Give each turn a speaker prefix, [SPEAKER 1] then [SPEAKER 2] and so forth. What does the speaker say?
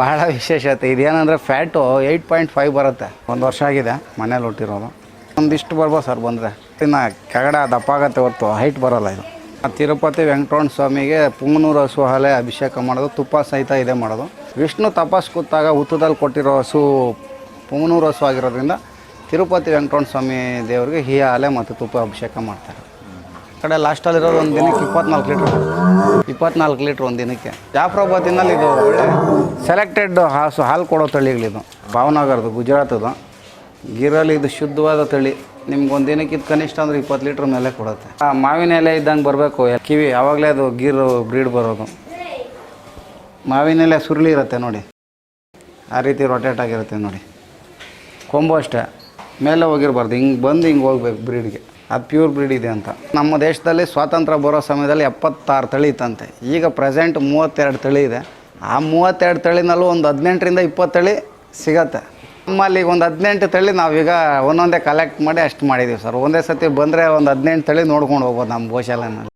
[SPEAKER 1] ಬಹಳ ವಿಶೇಷತೆ. ಇದೇನಂದರೆ ಫ್ಯಾಟು ಏಯ್ಟ್ ಪಾಯಿಂಟ್ ಫೈವ್ ಬರುತ್ತೆ. ಒಂದು ವರ್ಷ ಆಗಿದೆ ಮನೇಲಿ ಹುಟ್ಟಿರೋದು. ಒಂದಿಷ್ಟು ಬರ್ಬೋದು ಸರ್ ಬಂದರೆ. ಇನ್ನು ಕೆಗಡ ದಪ್ಪ ಆಗತ್ತೆ ಹೊರ್ತು ಹೈಟ್ ಬರೋಲ್ಲ ಇದು. ತಿರುಪತಿ ವೆಂಕಟರಮಣ ಸ್ವಾಮಿಗೆ ಪುಂಗನೂರು ಹಸು ಹಾಲೆ ಅಭಿಷೇಕ ಮಾಡೋದು, ತುಪ್ಪ ಸಹಿತ ಇದೆ ಮಾಡೋದು. ವಿಷ್ಣು ತಪಸ್ ಕೂತಾಗ ಹುತ್ತದಲ್ಲಿ ಕೊಟ್ಟಿರೋ ಹಸು ಪುಂಗನೂರು ಹಸು ಆಗಿರೋದ್ರಿಂದ ತಿರುಪತಿ ವೆಂಕಟರಮಣ ಸ್ವಾಮಿ ದೇವರಿಗೆ ಈ ಹಾಲೆ ಮತ್ತು ತುಪ್ಪ ಅಭಿಷೇಕ ಮಾಡ್ತಾರೆ. ಈ ಲಾಸ್ಟಲ್ಲಿ ಇರೋದು ಒಂದು ದಿನಕ್ಕೆ ಇಪ್ಪತ್ನಾಲ್ಕು ಲೀಟ್ರ್ ಇಪ್ಪತ್ನಾಲ್ಕು ಲೀಟ್ರ್ ಒಂದು ದಿನಕ್ಕೆ. ಜಾಫ್ರಾಬಾದಿನಲ್ಲಿ ಇದು ಸೆಲೆಕ್ಟೆಡ್ ಹಾಸು, ಹಾಲು ಕೊಡೋ ತಳಿಗಳಿದು ಭಾವನಗರದು, ಗುಜರಾತದು. ಗಿರಲ್ಲಿ ಇದು ಶುದ್ಧವಾದ ತಳಿ. ನಿಮ್ಗೊಂದು ದಿನಕ್ಕೆ ಇದು ಕನಿಷ್ಠ ಅಂದ್ರೆ ಇಪ್ಪತ್ತು ಲೀಟ್ರ್ ಮೇಲೆ ಕೊಡುತ್ತೆ. ಆ ಮಾವಿನ ಎಲೆ ಇದ್ದಂಗೆ ಬರಬೇಕು. ಕಿವಿ ಆವಾಗಲೇ ಅದು ಗೀರು ಬ್ರೀಡ್ ಬರೋದು. ಮಾವಿನ ಎಲೆ ಸುರುಳಿ ಇರುತ್ತೆ ನೋಡಿ. ಆ ರೀತಿ ರೊಟೇಟ್ ಆಗಿರುತ್ತೆ ನೋಡಿ. ಕೊಂಬು ಅಷ್ಟೇ. ಮೇಲೆ ಹೋಗಿರಬಾರ್ದು. ಹಿಂಗೆ ಬಂದು ಹಿಂಗೆ ಹೋಗ್ಬೇಕು ಬ್ರೀಡ್ಗೆ. ಅದು ಪ್ಯೂರ್ ಬ್ರೀಡ್ ಇದೆ ಅಂತ. ನಮ್ಮ ದೇಶದಲ್ಲಿ ಸ್ವಾತಂತ್ರ್ಯ ಬರೋ ಸಮಯದಲ್ಲಿ ಎಪ್ಪತ್ತಾರು ತಳಿ ಇತ್ತಂತೆ. ಈಗ ಪ್ರೆಸೆಂಟ್ ಮೂವತ್ತೆರಡು ತಳಿ ಇದೆ. ಆ ಮೂವತ್ತೆರಡು ತಳಿನಲ್ಲೂ ಒಂದು ಹದಿನೆಂಟರಿಂದ ಇಪ್ಪತ್ತು ತಳಿ ಸಿಗತ್ತೆ. ನಮ್ಮಲ್ಲಿ ಈಗ ಒಂದು ಹದಿನೆಂಟು ತಳಿ ನಾವೀಗ ಒಂದೊಂದೇ ಕಲೆಕ್ಟ್ ಮಾಡಿ ಅಷ್ಟು ಮಾಡಿದ್ದೀವಿ ಸರ್. ಒಂದೇ ಸತಿ ಬಂದರೆ ಒಂದು ಹದಿನೆಂಟು ತಳಿ ನೋಡ್ಕೊಂಡು ಹೋಗ್ಬೋದು ನಮ್ಮ ಗೋಶಾಲೆನಲ್ಲಿ